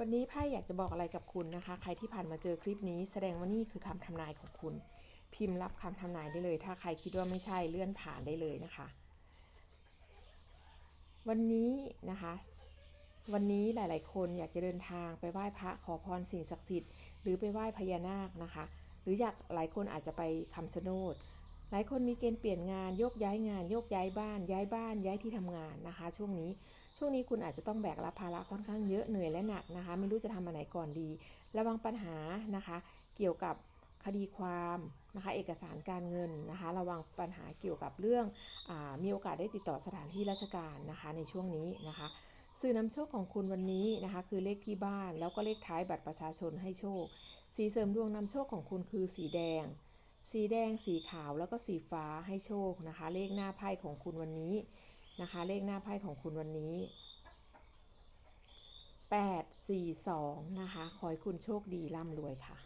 วันนี้ไพ่อยากจะบอกอะไรกับคุณนะคะ ใครที่ผ่านมาเจอคลิปนี้แสดงว่านี่คือคำทำนายของคุณ พิมพ์รับคำทำนายได้เลย ถ้าใครคิดว่าไม่ใช่เลื่อนผ่านได้เลยนะคะ วันนี้นะคะ วันนี้หลาย ๆ คนอยากจะเดินทางไปไหว้พระขอพรสิ่งศักดิ์สิทธิ์หรือไปไหว้พญานาคนะคะ หรืออยากหลายคนอาจจะไปคำชะโนด หลายคนมีเกณฑ์เปลี่ยนงานโยกย้ายงานโยกย้ายบ้าน ย้ายบ้าน ย้ายที่ทำงานนะคะ ช่วงนี้ช่วงนี้คุณอาจจะต้องแบกรับภาระค่อนข้างเยอะเหนื่อยและหนักนะคะ ไม่รู้จะทำอันไหนก่อนดี ระวังปัญหานะคะ เกี่ยวกับคดีความนะคะ เอกสารการเงินนะคะ ระวังปัญหาเกี่ยวกับเรื่องอมีโอกาสได้ติดต่อสถานที่ราชการนะคะ ในช่วงนี้นะคะสื่อนำโชคของคุณวันนี้นะคะ คือเลขที่บ้านแล้วก็เลขท้ายบัตรประชาชนให้โชค สีเสริมดวงนำโชคของคุณคือสีแดง สีแดง สีขาวแล้วก็สีฟ้าให้โชคนะคะ เลขหน้าไพ่ของคุณวันนี้นะคะ เลขหน้าไพ่ของคุณวันนี้ 8 4 2 นะคะ ขอให้คุณโชคดีร่ำรวยค่ะ